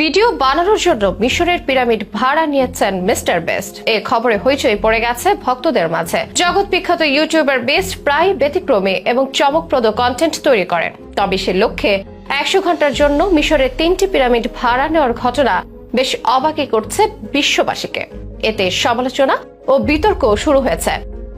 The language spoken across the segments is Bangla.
ভিডিও বানানোর জন্য মিশরের পিরামিড ভাড়া নিয়েছেন মিস্টার বেস্ট। এ খবরে হইচই পড়ে গেছে ভক্তদের মাঝে। জগৎ বিখ্যাত ইউটিউবার বেস্ট প্রায় ব্যতিক্রমী এবং চমকপ্রদ কন্টেন্ট তৈরি করেন। তবে সে লক্ষ্যে একশো ঘণ্টার জন্য মিশরের তিনটি পিরামিড ভাড়া নেওয়ার ঘটনা বেশ অবাকই করছে বিশ্ববাসীকে। এতে সমালোচনা ও বিতর্ক শুরু হয়েছে।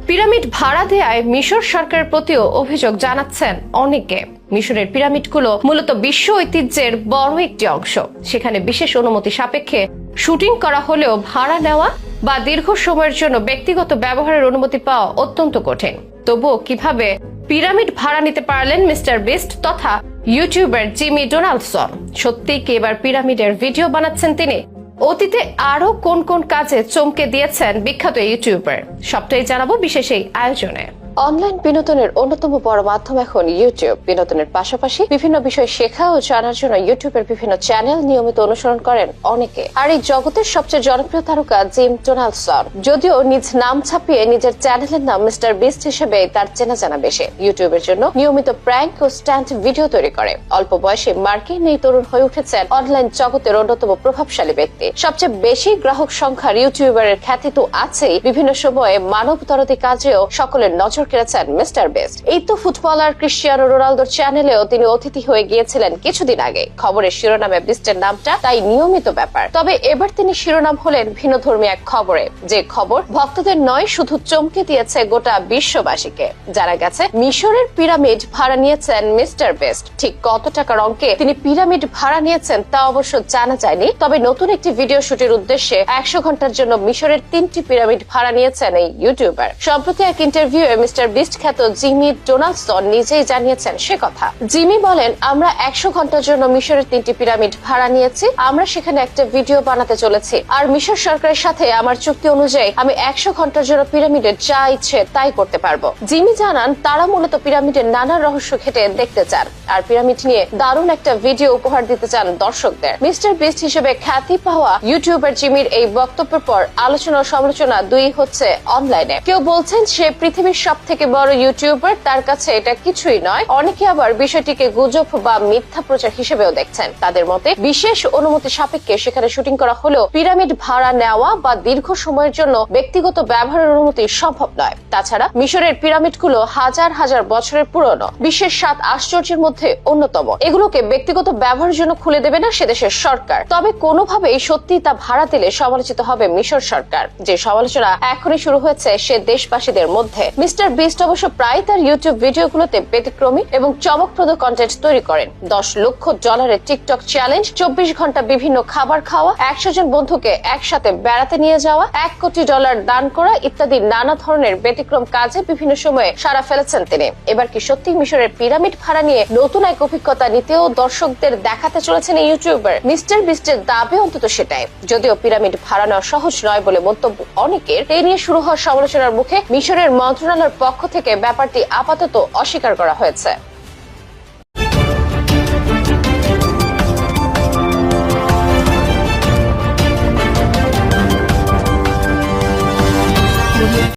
পিরামিড ভাড়া দেয়ায় মিশর সরকারের প্রতিও অভিযোগ জানাচ্ছেন অনেকে। মিশরের পিরামিডগুলো মূলত বিশ্ব ঐতিহ্যের বড় একটি অংশ। সেখানে বিশেষ অনুমতি সাপেক্ষে শুটিং করা হলেও ভাড়া নেওয়া বা দীর্ঘ সময়ের জন্য ব্যক্তিগত ব্যবহারের অনুমতি পাওয়া অত্যন্ত কঠিন। তবুও কীভাবে পিরামিড ভাড়া নিতে পারলেন মিস্টার বেস্ট তথা ইউটিউবার জিমি ডোনাল্ডসন সত্যি কি এবার পিরামিডের ভিডিও বানাচ্ছেন তিনি? অতীতে আরও কোন কোন কাজে চমকে দিয়েছেন বিখ্যাত ইউটিউবার? সবটাই জানাব বিশেষ এই আয়োজনে। অনলাইন বিনোদনের অন্যতম বড় মাধ্যম এখন ইউটিউব। বিনোদনের পাশাপাশি বিভিন্ন বিষয় শেখা ও জানার জন্য ইউটিউবের বিভিন্ন চ্যানেল নিয়মিত অনুসরণ করেন অনেকে। আর এই জগতের সবচেয়ে জনপ্রিয় তারকা জিম ডোনাল্ডসন যদিও নিজ নাম ছাপিয়ে নিজের চ্যানেলের নাম মিস্টার বিস্ট হিসেবে তার চেনা জানা বেশি। ইউটিউবের জন্য নিয়মিত প্র্যাঙ্ক ও স্ট্যান্ড ভিডিও তৈরি করে। অল্প বয়সে মার্কিন এই তরুণ হয়ে উঠেছেন অনলাইন জগতের অন্যতম প্রভাবশালী ব্যক্তি। সবচেয়ে বেশি গ্রাহক সংখ্যার ইউটিউবারের খ্যাতি তো আছেই। বিভিন্ন সময়ে মানব তরতি কাজেও সকলের নজর কেড়েছেন মিস্টার বেস্ট। এই তো ফুটবলার ক্রিশ্চিয়ানো রোনালদোর চ্যানেলেও তিনি অতিথি হয়ে গিয়েছিলেন কিছুদিন আগে। খবরের শিরোনামে বিস্টের নামটা তাই নিয়মিত ব্যাপার। তবে এবার তিনি শিরোনাম হলেন ভিন্ন ধর্মী এক খবরে। যে খবর, ভক্তদের নয়, শুধু চমকে দিয়েছে গোটা বিশ্ববাসীকে। জানা গেছে, মিশরের পিরামিড ভাড়া নিয়েছেন মিস্টার বেস্ট। ঠিক কত টাকার অঙ্কে তিনি পিরামিড ভাড়া নিয়েছেন তা অবশ্য জানা যায়নি। তবে নতুন একটি ভিডিও শুটের উদ্দেশ্যে একশো ঘণ্টার জন্য মিশরের তিনটি পিরামিড ভাড়া নিয়েছেন এই ইউটিউবার। সম্প্রতি এক ইন্টারভিউ মিস্টার বিস্ট খ্যাত জিমি ডোনাল্ডসন নিজেই জানিয়েছেন সে কথা। জিমি বলেন, আমরা একশো ঘণ্টার জন্য মিশরের তিনটি পিরামিড ভাড়া নিয়েছি। আমরা সেখানে একটা ভিডিও বানাতে চলেছি। আর মিশর সরকারের সাথে আমার চুক্তি অনুযায়ী আমি একশো ঘণ্টার জন্য পিরামিডের যা ইচ্ছে তাই করতে পারব। জিমি জানান, তারা মূলত পিরামিডের নানা রহস্য ঘেটে দেখতে চান। আর পিরামিড নিয়ে দারুণ একটা ভিডিও উপহার দিতে চান দর্শকদের। মিস্টার বিস্ট হিসেবে খ্যাতি পাওয়া ইউটিউবার জিমির এই বক্তব্যের পর আলোচনা সমালোচনা দুই হচ্ছে অনলাইনে। কেউ বলছেন, সে পৃথিবীর সব থেকে বড় ইউটিউবার তার কাছে এটা কিছুই নয়। অনেকে আবার বিষয়টিকে গুজব বা মিথ্যা প্রচার হিসেবেও দেখছেন। তাদের মতে বিশেষ অনুমতি সাপেক্ষে সেখানে শুটিং করা হলেও পিরামিড ভাড়া নেওয়া বা দীর্ঘ সময়ের জন্য ব্যক্তিগত ব্যবহারের অনুমতি সম্ভব নয়। তাছাড়া মিশরের পিরামিডগুলো হাজার হাজার বছরের পুরনো। বিশ্বের সাত আশ্চর্যের মধ্যে অন্যতম। এগুলোকে ব্যক্তিগত ব্যবহারের জন্য খুলে দেবে না সে দেশের সরকার। তবে কোনোভাবেই সত্যি তা ভাড়া দিলে সমালোচিত হবে মিশর সরকার। যে সমালোচনা এখনই শুরু হয়েছে সে দেশবাসীদের মধ্যে। মিস্টার বিস্ট অবশ্য প্রায় তার ইউটিউব ভিডিওগুলোতে ব্যতিক্রমী এবং চমকপ্রদ কন্টেন্ট তৈরি করেন। দশ লক্ষ ডলারের টিকটক চ্যালেঞ্জ চব্বিশ ঘণ্টা বিভিন্ন খাবার খাওয়া, একশো জন বন্ধুকে একসাথে বেড়াতে নিয়ে যাওয়া, এক কোটি ডলার দান করা ইত্যাদি নানা ধরনের ব্যতিক্রম কাজে বিভিন্ন সময়ে সারা ফেলেছেন তিনি। এবার কি সত্যি মিশরের পিরামিড ভাড়া নিয়ে নতুন এক অভিজ্ঞতা নিতেও দর্শকদের দেখাতে চলেছেন এই ইউটিউবার মিস্টার বিস্টের দাবি অন্তত সেটাই। যদিও পিরামিড ভাড়া নেওয়া সহজ নয় বলে মন্তব্য অনেকের, এই নিয়ে শুরু হওয়া সমালোচনার মুখে মিশরের মন্ত্রণালয়ের পক্ষ থেকে ব্যাপারটি আপাতত অস্বীকার করা হয়েছে।